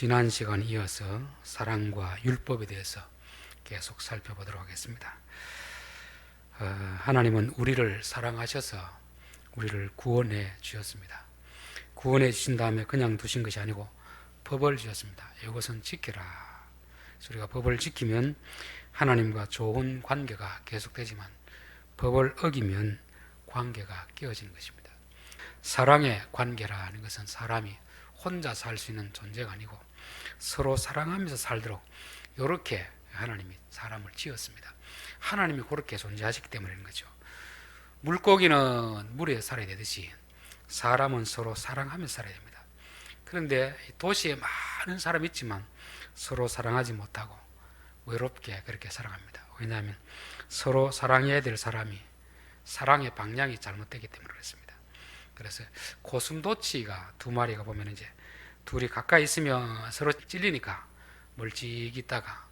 지난 시간 이어서 사랑과 율법에 대해서 계속 살펴보도록 하겠습니다. 어, 하나님은 우리를 사랑하셔서 우리를 구원해 주셨습니다. 구원해 주신 다음에 그냥 두신 것이 아니고 법을 주셨습니다. 이것은 지키라. 우리가 법을 지키면 하나님과 좋은 관계가 계속되지만 법을 어기면 관계가 깨어지는 것입니다. 사랑의 관계라는 것은 사람이 혼자 살 수 있는 존재가 아니고 서로 사랑하면서 살도록 이렇게 하나님이 사람을 지었습니다. 하나님이 그렇게 존재하시기 때문인 거죠. 물고기는 물에 살아야 되듯이 사람은 서로 사랑하면서 살아야 됩니다. 그런데 도시에 많은 사람이 있지만 서로 사랑하지 못하고 외롭게 그렇게 살아갑니다. 왜냐하면 서로 사랑해야 될 사람이 사랑의 방향이 잘못되기 때문에 그렇습니다. 그래서 고슴도치가 두 마리가 보면 이제 둘이 가까이 있으면 서로 찔리니까 멀찍이 있다가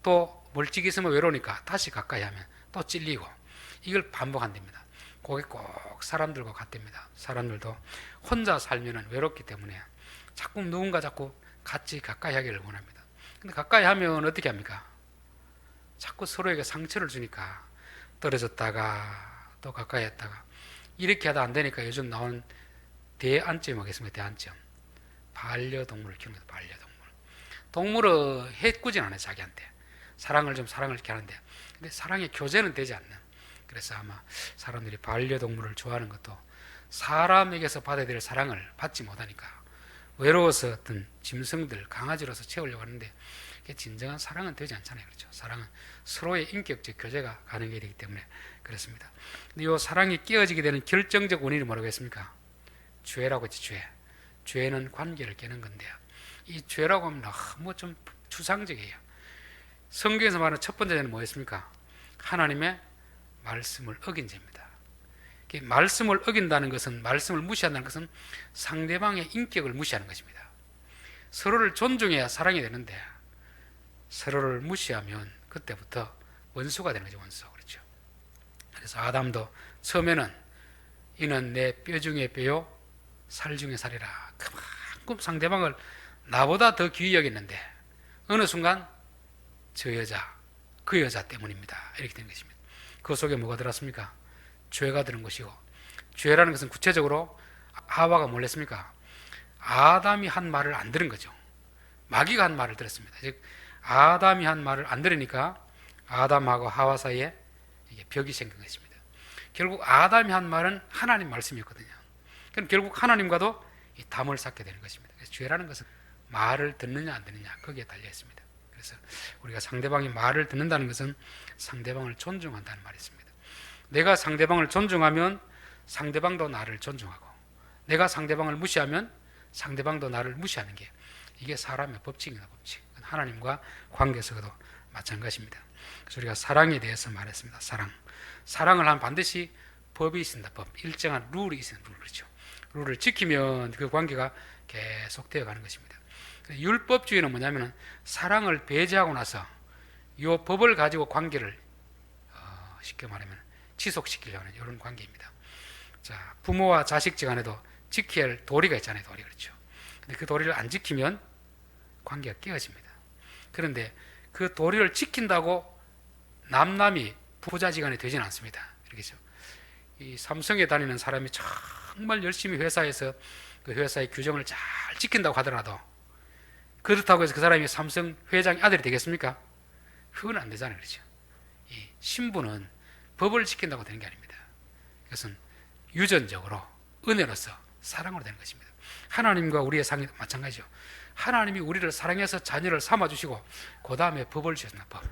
또 멀찍이 있으면 외로우니까 다시 가까이 하면 또 찔리고 이걸 반복한답니다. 그게 꼭 사람들과 같답니다. 사람들도 혼자 살면 외롭기 때문에 자꾸 누군가 자꾸 같이 가까이 하기를 원합니다. 근데 가까이 하면 어떻게 합니까? 자꾸 서로에게 상처를 주니까 떨어졌다가 또 가까이 했다가 이렇게 하다 안 되니까 요즘 나온 대안점 하겠습니다. 대안점. 반려동물을 키우는 거 반려동물. 동물은 해꾸진 않아요, 자기한테. 사랑을 좀 사랑을 이렇게 하는데. 근데 사랑의 교제는 되지 않는. 그래서 아마 사람들이 반려동물을 좋아하는 것도 사람에게서 받아야 될 사랑을 받지 못하니까 외로워서 어떤 짐승들, 강아지로서 채우려고 하는데 그게 진정한 사랑은 되지 않잖아요. 그렇죠? 사랑은 서로의 인격적 교제가 가능해야 되기 때문에 그렇습니다. 근데 이 사랑이 깨어지게 되는 결정적 원인이 뭐라고 했습니까? 죄라고 했지, 죄. 죄는 관계를 깨는 건데요. 이 죄라고 하면 너무 좀 추상적이에요. 성경에서 말하는 첫 번째 죄는 뭐였습니까? 하나님의 말씀을 어긴 죄입니다. 말씀을 어긴다는 것은 말씀을 무시한다는 것은 상대방의 인격을 무시하는 것입니다. 서로를 존중해야 사랑이 되는데 서로를 무시하면 그때부터 원수가 되는 거죠, 원수. 그렇죠. 그래서 아담도 처음에는 이는 내 뼈 중에 뼈요, 살 중에 살이라. 그만큼 상대방을 나보다 더 귀히 여겼는데 어느 순간 저 여자, 그 여자 때문입니다. 이렇게 된 것입니다. 그 속에 뭐가 들었습니까? 죄가 들은 것이고 죄라는 것은 구체적으로 하와가 뭘 했습니까? 아담이 한 말을 안 들은 거죠. 마귀가 한 말을 들었습니다. 즉 아담이 한 말을 안 들으니까 아담하고 하와 사이에 벽이 생긴 것입니다. 결국 아담이 한 말은 하나님 말씀이었거든요. 그럼 결국 하나님과도 담을 쌓게 되는 것입니다. 그래서 죄라는 것은 말을 듣느냐 안 듣느냐 거기에 달려 있습니다. 그래서 우리가 상대방이 말을 듣는다는 것은 상대방을 존중한다는 말이 있습니다. 내가 상대방을 존중하면 상대방도 나를 존중하고 내가 상대방을 무시하면 상대방도 나를 무시하는 게 이게 사람의 법칙이다 법칙. 하나님과 관계 속에도 마찬가지입니다. 그래서 우리가 사랑에 대해서 말했습니다. 사랑. 사랑을 하면 반드시 법이 있습니다. 법. 일정한 룰이 있는 룰 그렇죠. 룰을 지키면 그 관계가 계속 되어 가는 것입니다. 율법주의는 뭐냐면은 사랑을 배제하고 나서 이 법을 가지고 관계를 어, 쉽게 말하면 지속시키려고 하는 이런 관계입니다. 자, 부모와 자식 간에도 지켜야 할 도리가 있잖아요. 도리 그렇죠. 근데 그 도리를 안 지키면 관계가 깨어집니다. 그런데 그 도리를 지킨다고 남남이 부자지간이 되지는 않습니다. 이렇게죠. 이 삼성에 다니는 사람이 정말 열심히 회사에서 그 회사의 규정을 잘 지킨다고 하더라도 그렇다고 해서 그 사람이 삼성 회장 아들이 되겠습니까? 그건 안 되잖아요. 그렇죠. 이 신부는 법을 지킨다고 되는 게 아닙니다. 이것은 유전적으로 은혜로서 사랑으로 되는 것입니다. 하나님과 우리의 상이 마찬가지죠. 하나님이 우리를 사랑해서 자녀를 삼아 주시고 그 다음에 법을 주셨나 법.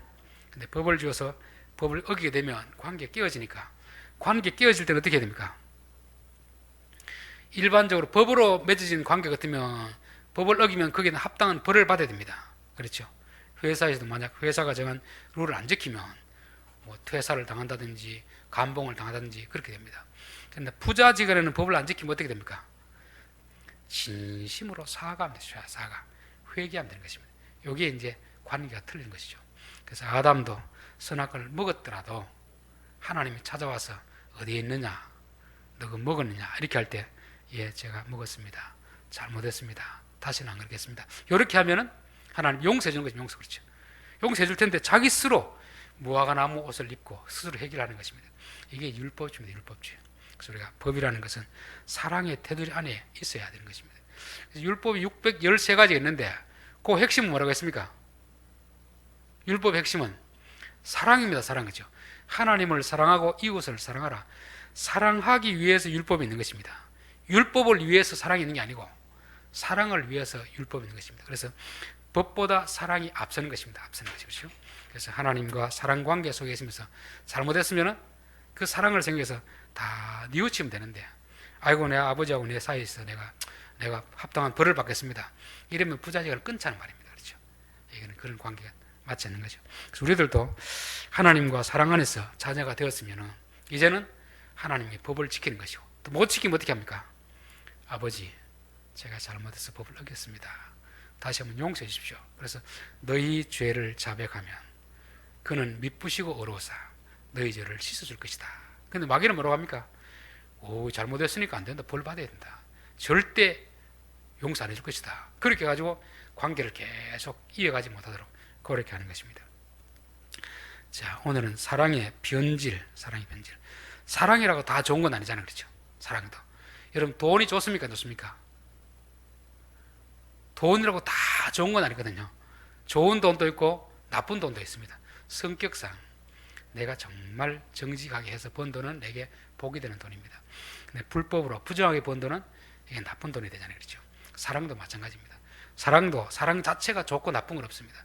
근데 법을 주어서 법을 어기게 되면 관계 깨어지니까 관계 깨어질 때는 어떻게 됩니까? 일반적으로 법으로 맺어진 관계 같으면 법을 어기면 거기는 합당한 벌을 받아야 됩니다. 그렇죠? 회사에서도 만약 회사가 정한 룰을 안 지키면 뭐 퇴사를 당한다든지 감봉을 당하든지 그렇게 됩니다. 그런데 부자지간에는 법을 안 지키면 어떻게 됩니까? 진심으로 사과하면 되죠. 사과. 회개하면 되는 것입니다. 여기에 이제 관계가 틀린 것이죠. 그래서 아담도 선악을 먹었더라도 하나님이 찾아와서 어디에 있느냐? 너가 먹었느냐? 이렇게 할 때, 예, 제가 먹었습니다. 잘못했습니다. 다시는 안 그러겠습니다. 이렇게 하면은 하나님 용서해 주는 거죠. 용서 그렇죠. 용서해 줄 텐데 자기 스스로 무화과 나무 옷을 입고 스스로 해결하는 것입니다. 이게 율법주입니다. 율법주의. 그래서 우리가 법이라는 것은 사랑의 테두리 안에 있어야 되는 것입니다. 그래서 율법이 613가지가 있는데 그 핵심은 뭐라고 했습니까? 율법 핵심은 사랑입니다. 사랑이죠. 하나님을 사랑하고 이웃을 사랑하라. 사랑하기 위해서 율법이 있는 것입니다. 율법을 위해서 사랑이 있는 게 아니고 사랑을 위해서 율법이 있는 것입니다. 그래서 법보다 사랑이 앞서는 것입니다. 앞서는 것이죠. 그래서 하나님과 사랑 관계 속에 있으면서 잘못했으면은 그 사랑을 생겨서 다 뉘우치면 되는데 아이고 내 아버지하고 내 사이에서 내가 내가 합당한 벌을 받겠습니다. 이러면 부자지간을 끊자는 말입니다. 그렇죠? 이거는 그런 관계가 맞지 않는 거죠. 그래서 우리들도 하나님과 사랑 안에서 자녀가 되었으면은 이제는 하나님의 법을 지키는 것이고 또 못 지키면 어떻게 합니까? 아버지, 제가 잘못해서 법을 어겼습니다. 다시 한번 용서해 주십시오. 그래서 너희 죄를 자백하면 그는 미쁘시고 어로우사 너희 죄를 씻어줄 것이다. 근데 마귀는 뭐라고 합니까? 오 잘못했으니까 안 된다. 벌 받아야 된다. 절대 용서 안 해줄 것이다. 그렇게 해가지고 관계를 계속 이어가지 못하도록 그렇게 하는 것입니다. 자 오늘은 사랑의 변질, 사랑의 변질. 사랑이라고 다 좋은 건 아니잖아요, 그렇죠? 사랑도. 여러분 돈이 좋습니까, 안 좋습니까? 돈이라고 다 좋은 건 아니거든요. 좋은 돈도 있고 나쁜 돈도 있습니다. 성격상 내가 정말 정직하게 해서 번 돈은 내게 복이 되는 돈입니다. 근데 불법으로 부정하게 번 돈은 이게 나쁜 돈이 되잖아요. 그렇죠? 사랑도 마찬가지입니다. 사랑도 사랑 자체가 좋고 나쁜 건 없습니다.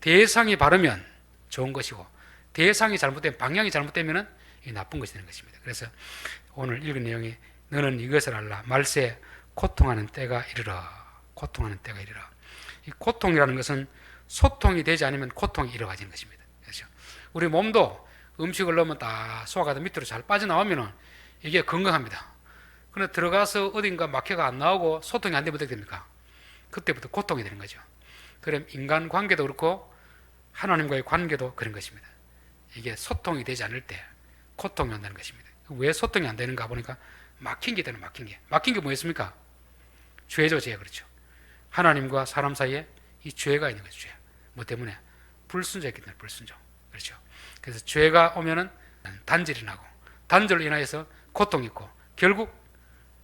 대상이 바르면 좋은 것이고 대상이 잘못되면 방향이 잘못되면은 이 나쁜 것이 되는 것입니다. 그래서 오늘 읽은 내용이 너는 이것을 알라 말세 고통하는 때가 이르러 고통하는 때가 이르러 이 고통이라는 것은 소통이 되지 않으면 고통이 이루어지는 것입니다. 그렇죠? 우리 몸도 음식을 넣으면 다 소화가 밑으로 잘 빠져나오면은 이게 건강합니다. 그런데 들어가서 어딘가 막혀가 안 나오고 소통이 안 되면 어떻게 됩니까? 그때부터 고통이 되는 거죠. 그럼 인간 관계도 그렇고 하나님과의 관계도 그런 것입니다. 이게 소통이 되지 않을 때 고통이 온다는 것입니다. 왜 소통이 안 되는가 보니까 막힌 게 되는 막힌 게. 막힌 게 뭐였습니까? 죄죠, 죄. 그렇죠. 하나님과 사람 사이에 이 죄가 있는 거죠, 죄. 뭐 때문에? 불순종했기 때문에 불순종. 그렇죠. 그래서 죄가 오면은 단절이 나고 단절로 인하여서 고통이 있고 결국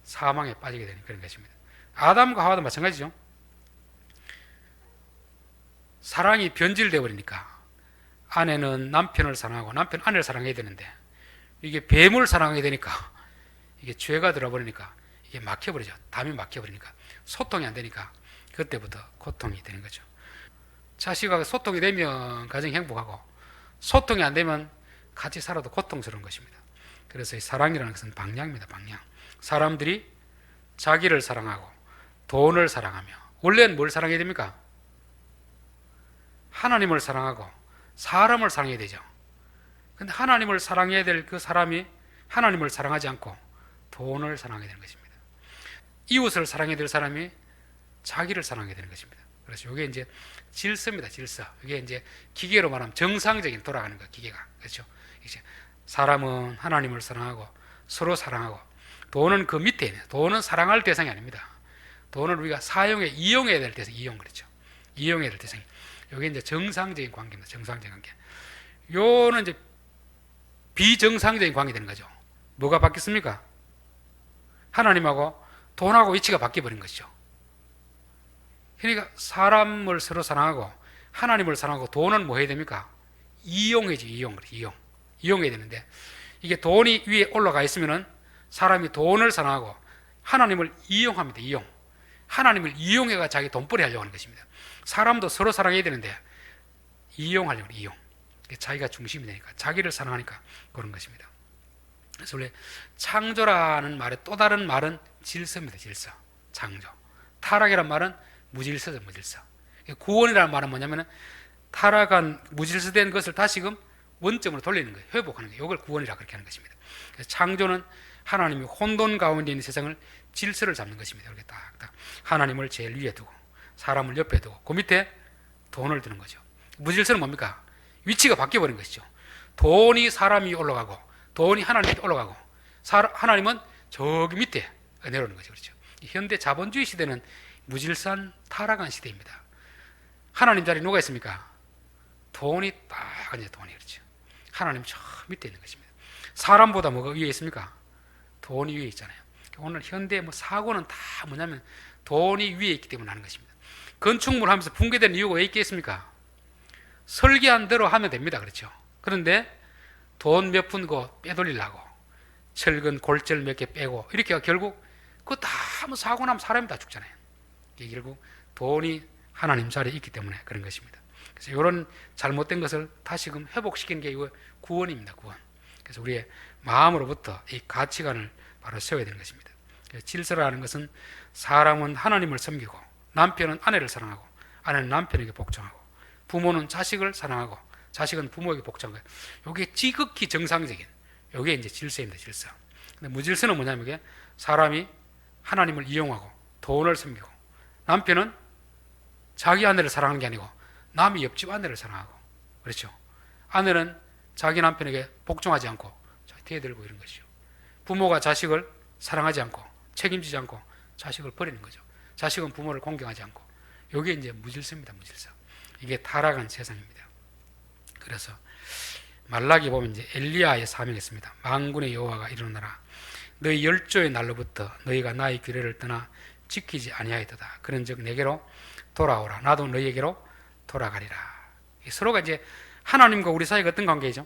사망에 빠지게 되는 그런 것입니다. 아담과 하와도 마찬가지죠. 사랑이 변질되어 버리니까 아내는 남편을 사랑하고 남편 아내를 사랑해야 되는데 이게 뱀을 사랑하게 되니까 이게 죄가 들어버리니까 이게 막혀버리죠. 담이 막혀버리니까 소통이 안 되니까 그때부터 고통이 되는 거죠. 자식하고 소통이 되면 가정이 행복하고 소통이 안 되면 같이 살아도 고통스러운 것입니다. 그래서 이 사랑이라는 것은 방향입니다. 방향. 사람들이 자기를 사랑하고 돈을 사랑하며 원래는 뭘 사랑해야 됩니까? 하나님을 사랑하고 사람을 사랑해야 되죠. 근데 하나님을 사랑해야 될 그 사람이 하나님을 사랑하지 않고 돈을 사랑해야 되는 것입니다. 이웃을 사랑해야 될 사람이 자기를 사랑해야 되는 것입니다. 그래서 이게 이제 질서입니다. 질서. 이게 이제 기계로 말하면 정상적인 돌아가는 거 기계가 그렇죠. 이제 사람은 하나님을 사랑하고 서로 사랑하고 돈은 그 밑에 있는 돈은 사랑할 대상이 아닙니다. 돈을 우리가 사용해 이용해야 될 대상 이용 그렇죠. 이용해야 될 대상이. 이게 이제 정상적인 관계입니다. 정상적인 관계. 요는 이제 비정상적인 관계 되는 거죠. 뭐가 바뀌었습니까? 하나님하고 돈하고 위치가 바뀌어 버린 것이죠. 그러니까 사람을 서로 사랑하고 하나님을 사랑하고 돈은 뭐 해야 됩니까? 이용해지 이용 이용 이용해야 되는데 이게 돈이 위에 올라가 있으면은 사람이 돈을 사랑하고 하나님을 이용합니다. 이용 하나님을 이용해가 자기 돈벌이 하려고 하는 것입니다. 사람도 서로 사랑해야 되는데 이용하려고 이용 자기가 중심이 되니까 자기를 사랑하니까 그런 것입니다. 그래서 원래 창조라는 말의 또 다른 말은 질서입니다. 질서 창조 타락이란 말은 무질서죠, 무질서. 구원이라는 말은 뭐냐면은 타락한 무질서된 것을 다시금 원점으로 돌리는 거예요. 회복하는 거예요. 이걸 구원이라 그렇게 하는 것입니다. 창조는 하나님이 혼돈 가운데 있는 세상을 질서를 잡는 것입니다. 이렇게 딱딱 하나님을 제일 위에 두고 사람을 옆에 두고 그 밑에 돈을 두는 거죠. 무질서는 뭡니까? 위치가 바뀌어 버린 것이죠. 돈이 사람이 올라가고 돈이 하나님 밑에 올라가고 하나님은 저기 밑에 내려오는 거죠. 그렇죠. 현대 자본주의 시대는 무질산 타락한 시대입니다. 하나님 자리 누가 있습니까? 돈이 딱 이제 돈이 그렇죠. 하나님 저 밑에 있는 것입니다. 사람보다 뭐가 위에 있습니까? 돈이 위에 있잖아요. 오늘 현대 뭐 사고는 다 뭐냐면 돈이 위에 있기 때문에 하는 것입니다. 건축물 하면서 붕괴된 이유가 왜 있겠습니까? 설계한 대로 하면 됩니다. 그렇죠. 그런데 돈 몇 푼 거 빼돌리려고 철근 골절 몇 개 빼고 이렇게 결국 그거 다 하면 사고 나면 사람이 다 죽잖아요. 이게 결국 돈이 하나님 자리에 있기 때문에 그런 것입니다. 그래서 이런 잘못된 것을 다시금 회복시키는 게 이거 구원입니다. 구원. 그래서 우리의 마음으로부터 이 가치관을 바로 세워야 되는 것입니다. 질서라는 것은 사람은 하나님을 섬기고 남편은 아내를 사랑하고 아내는 남편에게 복종하고 부모는 자식을 사랑하고 자식은 부모에게 복종하고 이게 지극히 정상적인 이게 이제 질서입니다. 질서. 근데 무질서는 뭐냐면 이게 사람이 하나님을 이용하고 돈을 섬기고 남편은 자기 아내를 사랑하는 게 아니고 남이 옆집 아내를 사랑하고 그렇죠. 아내는 자기 남편에게 복종하지 않고 대들고 이런 것이죠. 부모가 자식을 사랑하지 않고 책임지지 않고 자식을 버리는 거죠. 자식은 부모를 공경하지 않고 이게 이제 무질서입니다. 무질서. 이게 타락한 세상입니다. 그래서 말라기 보면 이제 엘리야의 사명이 있습니다. 만군의 여호와가 일어나라. 너희 열조의 날로부터 너희가 나의 규례를 떠나 지키지 아니하였다. 그런즉 내게로 돌아오라. 나도 너희에게로 돌아가리라. 서로가 이제 하나님과 우리 사이가 어떤 관계이죠?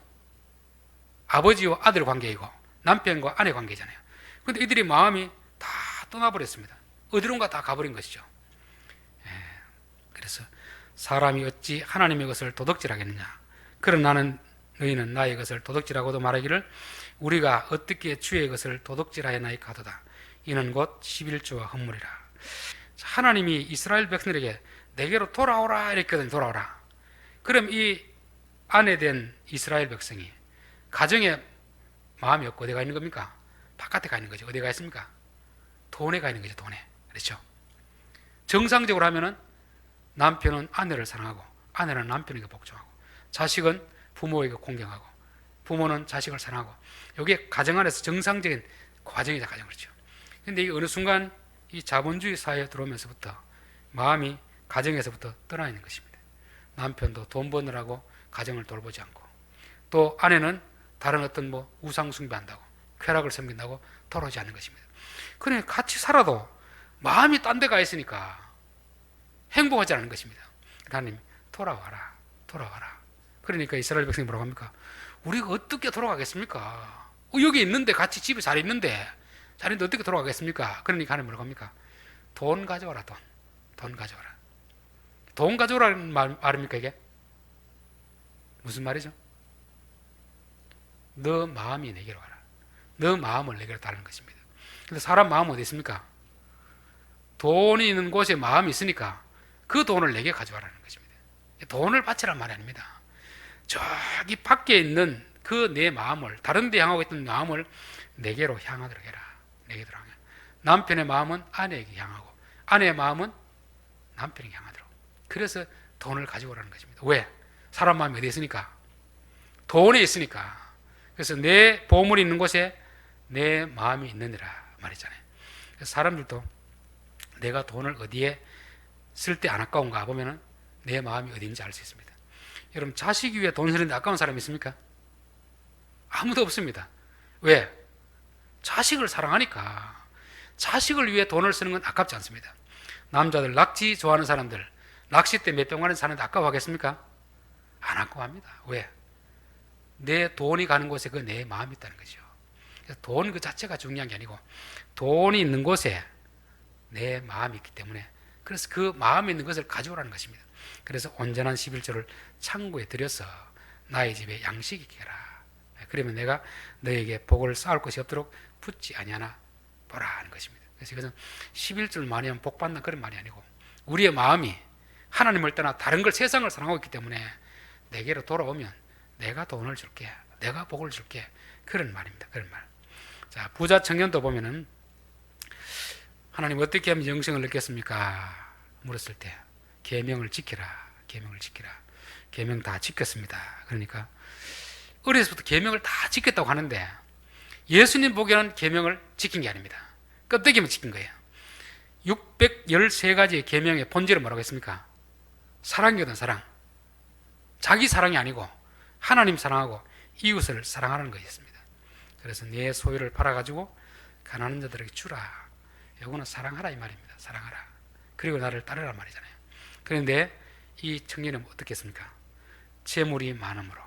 아버지와 아들 관계이고 남편과 아내 관계잖아요. 근데 이들이 마음이 다 떠나버렸습니다. 어디론가 다 가버린 것이죠. 예, 그래서 사람이 어찌 하나님의 것을 도덕질하겠느냐? 그런 나는 너희는 나의 것을 도덕질하고도 말하기를 우리가 어떻게 주의 것을 도덕질하였나이까 하도다. 이는 곧 11조와 헌물이라. 하나님이 이스라엘 백성들에게 내게로 돌아오라 이랬거든 돌아오라. 그럼 이 아내 된 이스라엘 백성이 가정에 마음이 없고 어디 가 있는 겁니까? 바깥에 가 있는 거죠. 어디 가 있습니까? 돈에 가 있는 거죠. 돈에. 그렇죠? 정상적으로 하면은 남편은 아내를 사랑하고 아내는 남편에게 복종하고 자식은 부모에게 공경하고 부모는 자식을 사랑하고 이게 가정 안에서 정상적인 과정이다 가정 그렇죠. 근데 이 어느 순간 이 자본주의 사회에 들어오면서부터 마음이 가정에서부터 떠나 있는 것입니다. 남편도 돈 버느라고 가정을 돌보지 않고 또 아내는 다른 어떤 뭐 우상 숭배한다고 쾌락을 섬긴다고 돌아오지 않는 것입니다. 그래 같이 살아도 마음이 딴 데 가 있으니까 행복하지 않은 것입니다. 하나님 돌아와라 돌아와라. 그러니까 이스라엘 백성이 뭐라고 합니까? 우리가 어떻게 돌아가겠습니까? 어, 여기 있는데 같이 집에 잘 있는데 잘 있는데 어떻게 돌아가겠습니까? 그러니까 하나님 뭐라고 합니까? 돈 가져와라 돈. 돈 가져와라. 돈 가져오라는 말, 말입니까 이게? 무슨 말이죠? 너 마음이 내게로 와라. 너 마음을 내게로 달는 것입니다. 근데 사람 마음은 어디 있습니까? 돈이 있는 곳에 마음이 있으니까 그 돈을 내게 가져와라는 것입니다. 돈을 바치란 말이 아닙니다. 저기 밖에 있는 그 내 마음을 다른 데 향하고 있던 마음을 내게로 향하도록 해라. 내게로 향해. 남편의 마음은 아내에게 향하고 아내의 마음은 남편에게 향하도록. 그래서 돈을 가지고 오라는 것입니다. 왜? 사람 마음이 어디 있으니까? 돈에 있으니까. 그래서 내 보물이 있는 곳에 내 마음이 있느니라 말이잖아요. 그래서 사람들도 내가 돈을 어디에 쓸 때 안 아까운가 보면은 내 마음이 어딘지 알 수 있습니다. 여러분 자식 위해 돈 쓰는데 아까운 사람 있습니까? 아무도 없습니다. 왜? 자식을 사랑하니까 자식을 위해 돈을 쓰는 건 아깝지 않습니다. 남자들 낚시 좋아하는 사람들 낚싯대 몇 병만에 사는데 아까워하겠습니까? 안 아까워합니다. 왜? 내 돈이 가는 곳에 그 내 마음이 있다는 거죠. 돈 그 자체가 중요한 게 아니고 돈이 있는 곳에 내 마음이 있기 때문에 그래서 그 마음에 있는 것을 가져오라는 것입니다. 그래서 온전한 11조를 창고에 들여서 나의 집에 양식이 있게 해라. 그러면 내가 너에게 복을 쌓을 것이 없도록 붙지 아니하나 보라 하는 것입니다. 그래서 이것은 11조를 많이 하면 복 받는 그런 말이 아니고 우리의 마음이 하나님을 떠나 다른 걸 세상을 사랑하고 있기 때문에 내게로 돌아오면 내가 돈을 줄게. 내가 복을 줄게. 그런 말입니다. 그런 말. 자, 부자 청년도 보면은 하나님 어떻게 하면 영생을 느꼈습니까? 물었을 때 계명을 지키라. 계명을 지키라. 계명 다 지켰습니다. 그러니까 어려서부터 계명을 다 지켰다고 하는데 예수님 보기에는 계명을 지킨 게 아닙니다. 껍데기만 지킨 거예요. 613가지의 계명의 본질은 뭐라고 했습니까? 사랑이거든 사랑. 자기 사랑이 아니고 하나님 사랑하고 이웃을 사랑하는 것이었습니다. 그래서 내 소유를 팔아가지고 가난한 자들에게 주라. 이거는 사랑하라 이 말입니다. 사랑하라. 그리고 나를 따르라 말이잖아요. 그런데 이 청년은 어떻게 했습니까? 재물이 많음으로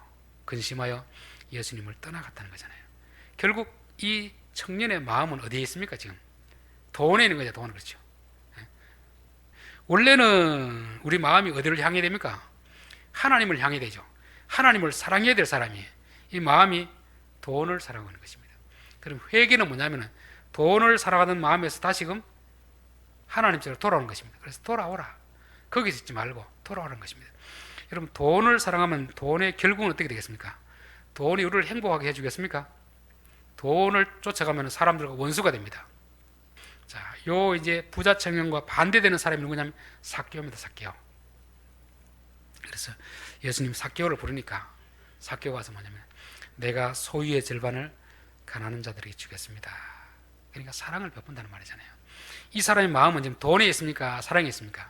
근심하여 예수님을 떠나갔다는 거잖아요. 결국 이 청년의 마음은 어디에 있습니까? 지금 돈에 있는 거죠. 돈 그렇죠. 예. 원래는 우리 마음이 어디를 향해 됩니까? 하나님을 향해 되죠. 하나님을 사랑해야 될 사람이 이 마음이 돈을 사랑하는 것입니다. 그럼 회개는 뭐냐면은 돈을 사랑하는 마음에서 다시금 하나님처럼 돌아오는 것입니다. 그래서 돌아오라. 거기서 있지 말고 돌아오는 것입니다. 여러분 돈을 사랑하면 돈의 결국은 어떻게 되겠습니까? 돈이 우리를 행복하게 해주겠습니까? 돈을 쫓아가면 사람들과 원수가 됩니다. 자, 요 이제 부자 청년과 반대되는 사람이 누구냐면 사개오입니다. 사개오. 그래서 예수님 사개오를 부르니까 사개오가 와서 뭐냐면 내가 소유의 절반을 가난한 자들에게 주겠습니다. 그러니까 사랑을 베푼다는 말이잖아요. 이 사람의 마음은 지금 돈에 있습니까? 사랑에 있습니까?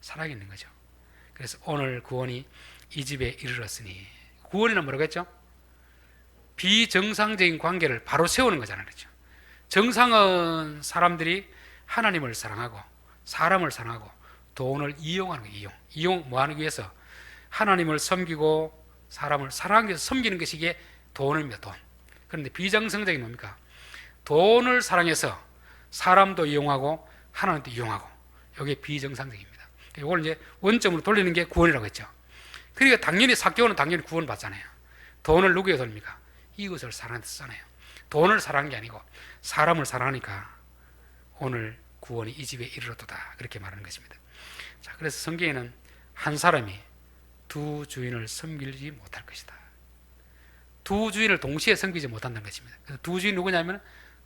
사랑에 있는 거죠. 그래서 오늘 구원이 이 집에 이르렀으니 구원이란 뭐라고 했죠? 비정상적인 관계를 바로 세우는 거잖아요. 그렇죠? 정상은 사람들이 하나님을 사랑하고 사람을 사랑하고 돈을 이용하는 거예요. 이용. 이용 뭐 하기 위해서 하나님을 섬기고 사람을 사랑하기 위해서 섬기는 것이 이게 돈입니다. 돈. 그런데 비정상적인 뭡니까? 돈을 사랑해서 사람도 이용하고 하나님도 이용하고 이게 비정상적입니다. 이걸 이제 원점으로 돌리는 게 구원이라고 했죠. 그러니까 당연히 사교는 당연히 구원 받잖아요. 돈을 누구에 돌립니까? 이것을 사랑한테 쓰잖아요. 돈을 사랑한 게 아니고 사람을 사랑하니까 오늘 구원이 이 집에 이르렀도다 그렇게 말하는 것입니다. 자, 그래서 성경에는 한 사람이 두 주인을 섬기지 못할 것이다. 두 주인을 동시에 섬기지 못한다는 것입니다. 두 주인 누구냐면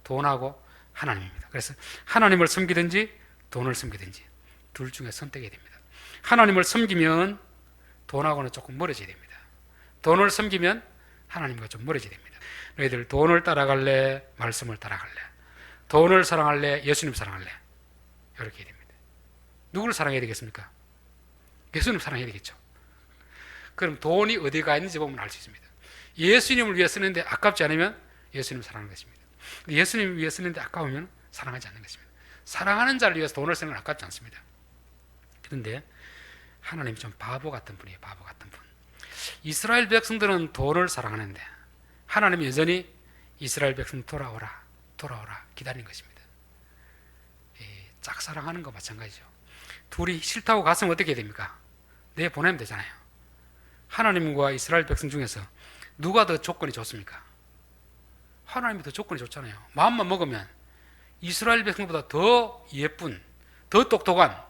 돈하고 하나님입니다. 그래서 하나님을 섬기든지 돈을 섬기든지 둘 중에 선택해야 됩니다. 하나님을 섬기면 돈하고는 조금 멀어져야 됩니다. 돈을 섬기면 하나님과 좀 멀어져야 됩니다. 너희들 돈을 따라갈래? 말씀을 따라갈래? 돈을 사랑할래? 예수님 사랑할래? 이렇게 됩니다. 누구를 사랑해야 되겠습니까? 예수님 사랑해야 되겠죠. 그럼 돈이 어디 가 있는지 보면 알 수 있습니다. 예수님을 위해 쓰는데 아깝지 않으면 예수님 사랑하는 것입니다. 예수님을 위해 쓰는데 아까우면 사랑하지 않는 것입니다. 사랑하는 자를 위해서 돈을 쓰는 건 아깝지 않습니다. 그런데 하나님 좀 바보 같은 분이에요. 바보 같은 분. 이스라엘 백성들은 돈을 사랑하는데 하나님은 여전히 이스라엘 백성 돌아오라, 돌아오라 기다리는 것입니다. 짝사랑하는 거 마찬가지죠. 둘이 싫다고 갔으면 어떻게 됩니까? 내 보내면 되잖아요. 하나님과 이스라엘 백성 중에서 누가 더 조건이 좋습니까? 하나님이 더 조건이 좋잖아요. 마음만 먹으면 이스라엘 백성보다 더 예쁜, 더 똑똑한,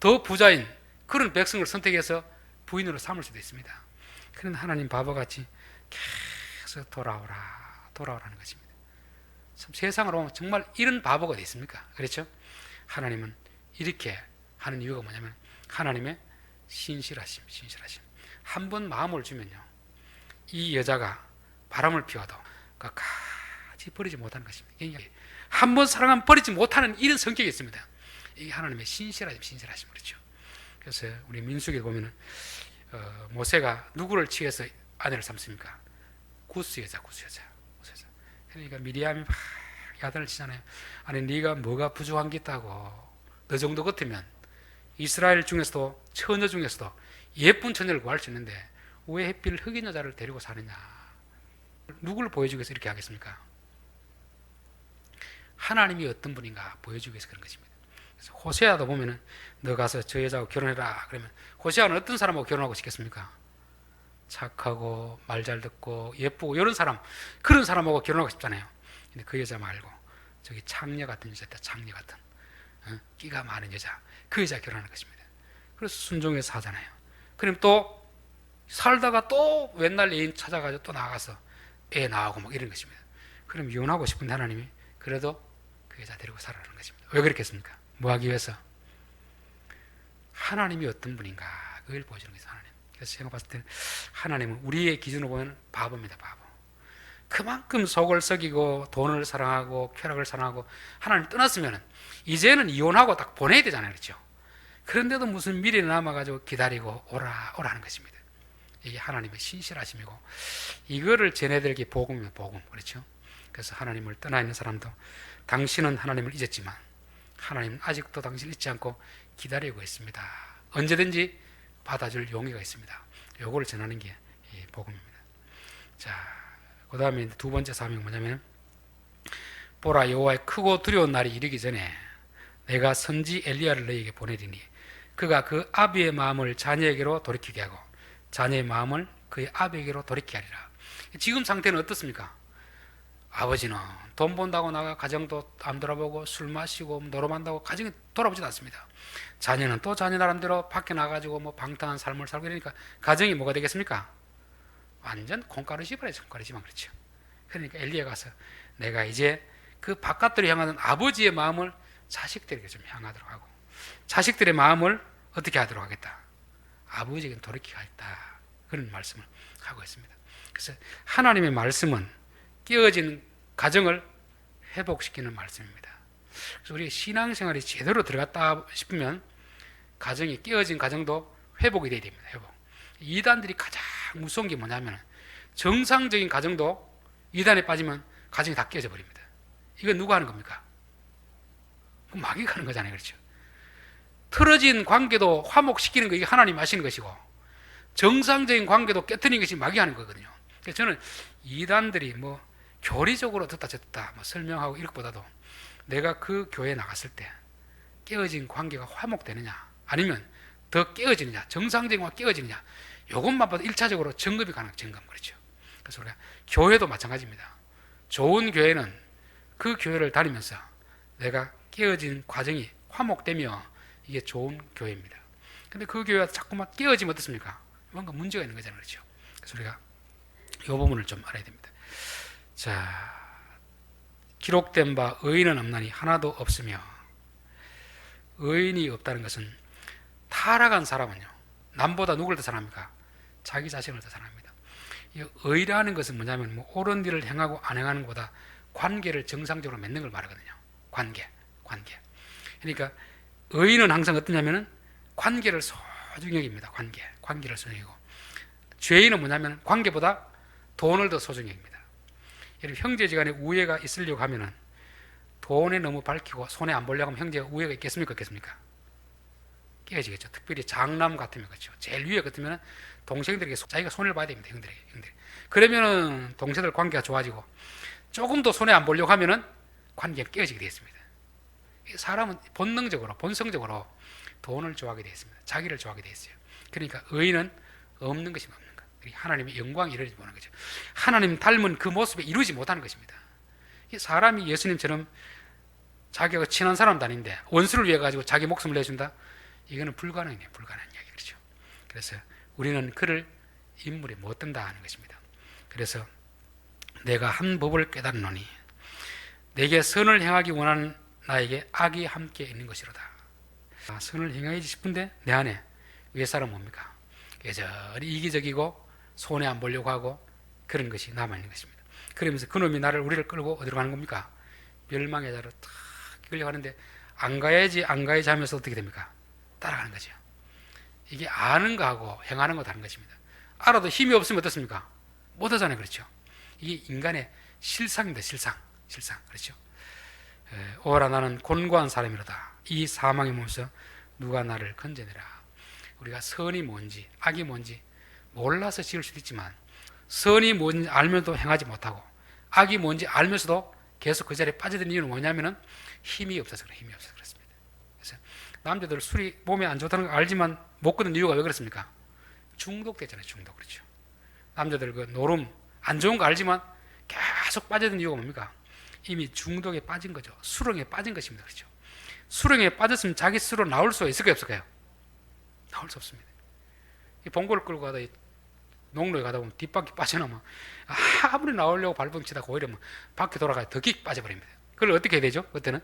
더 부자인 그런 백성을 선택해서 부인으로 삼을 수도 있습니다. 그런 하나님 바보같이 계속 돌아오라, 돌아오라는 것입니다. 참 세상으로 보면 정말 이런 바보가 어디 있습니까? 그렇죠? 하나님은 이렇게 하는 이유가 뭐냐면 하나님의 신실하심, 신실하심. 한 번 마음을 주면요. 이 여자가 바람을 피워도 끝까지 버리지 못하는 것입니다. 한 번 사랑하면 버리지 못하는 이런 성격이 있습니다. 이게 하나님의 신실하심, 신실하심 그렇죠. 그래서 우리 민수기 보면은 어, 모세가 누구를 취해서 아내를 삼습니까? 구스 여자, 구스 여자, 구스 여자. 그러니까 미리암이 막 야단을 치잖아요. 아니 네가 뭐가 부족한 게 있다고? 너 정도 같으면 이스라엘 중에서도 처녀 중에서도 예쁜 처녀를 구할 수 있는데 왜 해필 흑인 여자를 데리고 사느냐? 누구를 보여주기 위해서 이렇게 하겠습니까? 하나님이 어떤 분인가 보여주기 위해서 그런 것입니다. 호세아도 보면은 너 가서 저 여자하고 결혼해라. 그러면 호세아는 어떤 사람하고 결혼하고 싶겠습니까? 착하고 말 잘 듣고 예쁘고 이런 사람 그런 사람하고 결혼하고 싶잖아요. 근데 그 여자 말고 저기 창녀 같은 여자다 창녀 같은 어? 끼가 많은 여자 그 여자 결혼하는 것입니다. 그래서 순종해서 하잖아요. 그럼 또 살다가 또 맨날 애인 찾아가지고 또 나가서 애 낳고 막 이런 것입니다. 그럼 이혼하고 싶은데 하나님이 그래도 그 여자 데리고 살아라는 것입니다. 왜 그렇겠습니까? 뭐 하기 위해서? 하나님이 어떤 분인가 그걸 보여주는 것이 하나님. 그래서 제가 봤을 때 하나님은 우리의 기준으로 보면 바보입니다. 바보. 그만큼 속을 썩이고 돈을 사랑하고 쾌락을 사랑하고 하나님 떠났으면 이제는 이혼하고 딱 보내야 되잖아요. 그렇죠? 그런데도 무슨 미래 남아가지고 기다리고 오라 오라 하는 것입니다. 이게 하나님의 신실하심이고 이거를 전해드리기 복음이면 복음 그렇죠? 그래서 하나님을 떠나 있는 사람도 당신은 하나님을 잊었지만 하나님은 아직도 당신 잊지 않고 기다리고 있습니다. 언제든지 받아줄 용의가 있습니다. 요거를 전하는 게 복음입니다. 자, 그 다음에 두 번째 사명이 뭐냐면 보라 여호와의 크고 두려운 날이 이르기 전에 내가 선지 엘리야를 너에게 보내리니 그가 그 아비의 마음을 자녀에게로 돌이키게 하고 자녀의 마음을 그의 아비에게로 돌이키게 하리라. 지금 상태는 어떻습니까? 아버지는 돈 번다고 나가 가정도 안 돌아보고 술 마시고 노름한다고 가정이 돌아보지도 않습니다. 자녀는 또 자녀 나름대로 밖에 나가지고 뭐 방탕한 삶을 살고 이러니까 가정이 뭐가 되겠습니까? 완전 콩가루 집안에 콩가루 집안 그렇죠. 그러니까 엘리야 가서 내가 이제 그 바깥으로 향하는 아버지의 마음을 자식들에게 좀 향하도록 하고 자식들의 마음을 어떻게 하도록 하겠다. 아버지에게 돌이키게 하겠다. 그런 말씀을 하고 있습니다. 그래서 하나님의 말씀은 깨어진 가정을 회복시키는 말씀입니다. 그래서 우리 신앙생활이 제대로 들어갔다 싶으면 가정이 깨어진 가정도 회복이 돼야 됩니다. 회복. 이단들이 가장 무서운 게 뭐냐면 정상적인 가정도 이단에 빠지면 가정이 다 깨져 버립니다. 이건 누가 하는 겁니까? 마귀가 하는 거잖아요. 그렇죠? 틀어진 관계도 화목시키는 거 이게 하나님 하시는 것이고 정상적인 관계도 깨뜨리는 것이 마귀 하는 거거든요. 그래서 저는 이단들이 뭐 교리적으로 듣다 듣다 뭐 설명하고 이런 것보다도 내가 그 교회에 나갔을 때 깨어진 관계가 화목되느냐 아니면 더 깨어지느냐 정상적인 관 깨어지느냐 이것만 봐도 1차적으로 점검이 가능한 점검 그렇죠. 그래서 우리가 교회도 마찬가지입니다. 좋은 교회는 그 교회를 다니면서 내가 깨어진 과정이 화목되며 이게 좋은 교회입니다. 근데 그 교회가 자꾸만 깨어지면 어떻습니까? 뭔가 문제가 있는 거잖아요. 그렇죠? 그래서 우리가 이 부분을 좀 알아야 됩니다. 자, 기록된 바 의인은 없나니 하나도 없으며 의인이 없다는 것은 타락한 사람은요. 남보다 누굴 더 사랑합니까? 자기 자신을 더 사랑합니다. 이 의라는 것은 뭐냐면 뭐 옳은 일을 행하고 안 행하는 것보다 관계를 정상적으로 맺는 걸 말하거든요. 관계, 관계. 그러니까 의인은 항상 어떠냐면은 관계를 소중히 여깁니다. 관계, 관계를 소중히 여기고 죄인은 뭐냐면 관계보다 돈을 더 소중히 여깁니다. 여러분 형제지간에 우애가 있으려고 하면은 돈에 너무 밝히고 손에 안 보려고 하면 형제가 우애가 있겠습니까? 없겠습니까? 깨지겠죠. 특별히 장남 같으면 그렇죠. 제일 위에 같으면 동생들에게 자기가 손을 봐야 됩니다. 형들에게. 형들. 그러면은 동생들 관계가 좋아지고 조금 더 손에 안 보려고 하면은 관계가 깨어지게 되었습니다. 사람은 본능적으로 본성적으로 돈을 좋아하게 되었습니다. 자기를 좋아하게 되었어요. 그러니까 의인은 없는 것이 없는 것. 하나님의 영광이 이루어지지 못하는 거죠. 하나님 닮은 그 모습에 이루지 못하는 것입니다. 사람이 예수님처럼 자기가 친한 사람도 아닌데 원수를 위해 가지고 자기 목숨을 내준다. 이거는 불가능해요. 불가능한 이야기 그렇죠. 그래서 우리는 그를 인물에 못 든다 하는 것입니다. 그래서 내가 한 법을 깨달노니 내게 선을 행하기 원하는 나에게 악이 함께 있는 것이로다. 아, 선을 행하지 싶은데 내 안에 위에 사람 뭡니까? 여전히 이기적이고 손해 안 보려고 하고 그런 것이 남아 있는 것입니다. 그러면서 그놈이 나를 우리를 끌고 어디로 가는 겁니까? 멸망의 자로 탁 끌려가는데 안 가야지 안 가야지 하면서 어떻게 됩니까? 따라가는 거죠. 이게 아는 거하고 행하는 거 다른 것입니다. 알아도 힘이 없으면 어떻습니까? 못 하잖아요. 그렇죠? 이게 인간의 실상입니다. 실상. 실상. 그렇죠? 오라 나는 곤고한 사람이로다. 이 사망의 몸에서 누가 나를 건져내라. 우리가 선이 뭔지 악이 뭔지 몰라서 지을 수도 있지만 선이 뭔지 알면서도 행하지 못하고 악이 뭔지 알면서도 계속 그 자리에 빠져드는 이유는 뭐냐면은 힘이 없어서 그래 힘이 없어서 그렇습니다. 그래서 남자들 술이 몸에 안 좋다는 걸 알지만 못 끊는 이유가 왜 그렇습니까? 중독됐잖아요 중독 그렇죠. 남자들 그 노름 안 좋은 거 알지만 계속 빠져드는 이유가 뭡니까? 이미 중독에 빠진 거죠. 수렁에 빠진 것입니다. 그렇죠. 수렁에 빠졌으면 자기 스스로 나올 수 있을까요? 없을까요? 나올 수 없습니다. 이 봉고를 끌고 가다 농로에 가다 보면 뒷바퀴 빠져나면 아무리 나오려고 발벙치다가 오히려 뭐 바퀴 돌아가야 더 깊이 빠져버립니다. 그걸 어떻게 해야 되죠? 그때는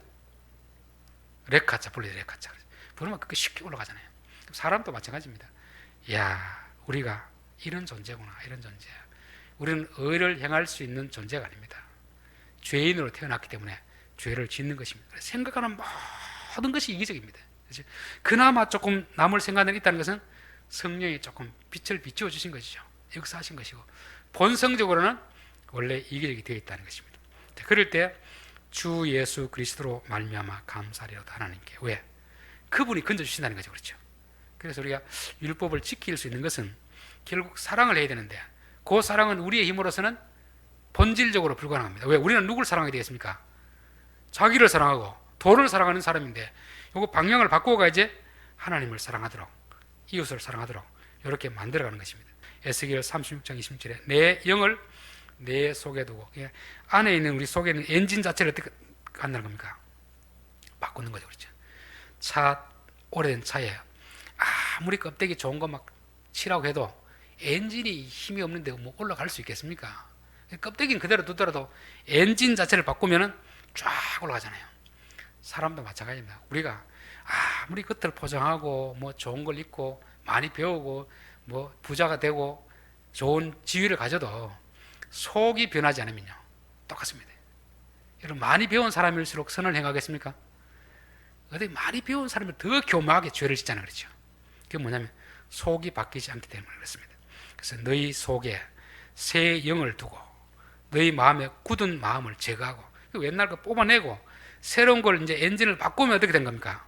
레카차 불러야 레카차. 그러면 그게 쉽게 올라가잖아요. 사람도 마찬가지입니다. 야 우리가 이런 존재구나 이런 존재. 우리는 의를 행할 수 있는 존재가 아닙니다. 죄인으로 태어났기 때문에 죄를 짓는 것입니다. 생각하는 모든 것이 이기적입니다. 그렇죠? 그나마 조금 남을 생각하는 있다는 것은 성령이 조금 빛을 비추어 주신 것이죠. 역사하신 것이고 본성적으로는 원래 이기적이 되어 있다는 것입니다. 자, 그럴 때 주 예수 그리스도로 말미암아 감사리로다 하나님께 왜 그분이 건져 주신다는 거죠, 그렇죠? 그래서 우리가 율법을 지킬 수 있는 것은 결국 사랑을 해야 되는데 그 사랑은 우리의 힘으로서는 본질적으로 불가능합니다. 왜 우리는 누굴 사랑하게 되겠습니까? 자기를 사랑하고 돈을 사랑하는 사람인데 요거 방향을 바꾸어 가야지 하나님을 사랑하도록 이웃을 사랑하도록 이렇게 만들어가는 것입니다. 에스겔 36장 26절에 내 영을 내 속에 두고 예, 안에 있는 우리 속에 있는 엔진 자체를 어떻게 한다는 겁니까? 바꾸는 거죠, 그렇죠? 차 오래된 차에 아무리 껍데기 좋은 거막 칠하고 해도 엔진이 힘이 없는데 뭐 올라갈 수 있겠습니까? 껍데기는 그대로 두더라도 엔진 자체를 바꾸면은 쫙 올라가잖아요. 사람도 마찬가지입니다. 우리가 아무리 겉을 포장하고 뭐 좋은 걸 입고 많이 배우고 뭐 부자가 되고 좋은 지위를 가져도 속이 변하지 않으면요 똑같습니다. 여러분 많이 배운 사람일수록 선을 행하겠습니까? 어디 많이 배운 사람은 더 교묘하게 죄를 짓잖아요, 그렇죠? 그게 뭐냐면 속이 바뀌지 않기 때문에 그렇습니다. 그래서 너희 속에 새 영을 두고 너희 마음에 굳은 마음을 제거하고 그 옛날 거 뽑아내고 새로운 걸 이제 엔진을 바꾸면 어떻게 된 겁니까?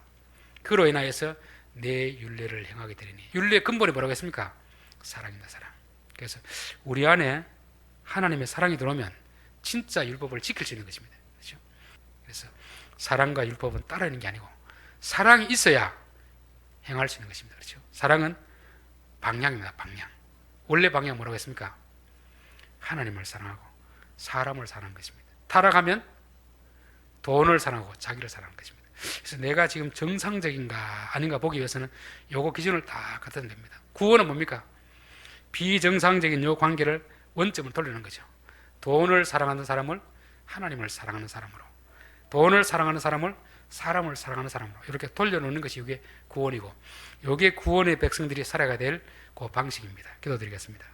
그로 인하여서 내 윤례를 행하게 되리니 윤례의 근본이 뭐라고 했습니까? 사랑입니다, 사랑. 그래서 우리 안에 하나님의 사랑이 들어오면 진짜 율법을 지킬 수 있는 것입니다. 그렇죠? 그래서 사랑과 율법은 따르는 게 아니고 사랑이 있어야 행할 수 있는 것입니다. 그렇죠? 사랑은 방향입니다. 방향. 원래 방향 뭐라고 했습니까? 하나님을 사랑하고 사람을 사랑하는 것입니다. 타락하면 돈을 사랑하고 자기를 사랑하는 것입니다. 그래서 내가 지금 정상적인가 아닌가 보기 위해서는 요거 기준을 다 갖다 됩니다. 구원은 뭡니까? 비정상적인 요 관계를 원점을 돌리는 거죠. 돈을 사랑하는 사람을 하나님을 사랑하는 사람으로, 돈을 사랑하는 사람을 사람을 사랑하는 사람으로 이렇게 돌려놓는 것이 이게 구원이고, 이게 구원의 백성들이 살아가야 될 그 방식입니다. 기도드리겠습니다.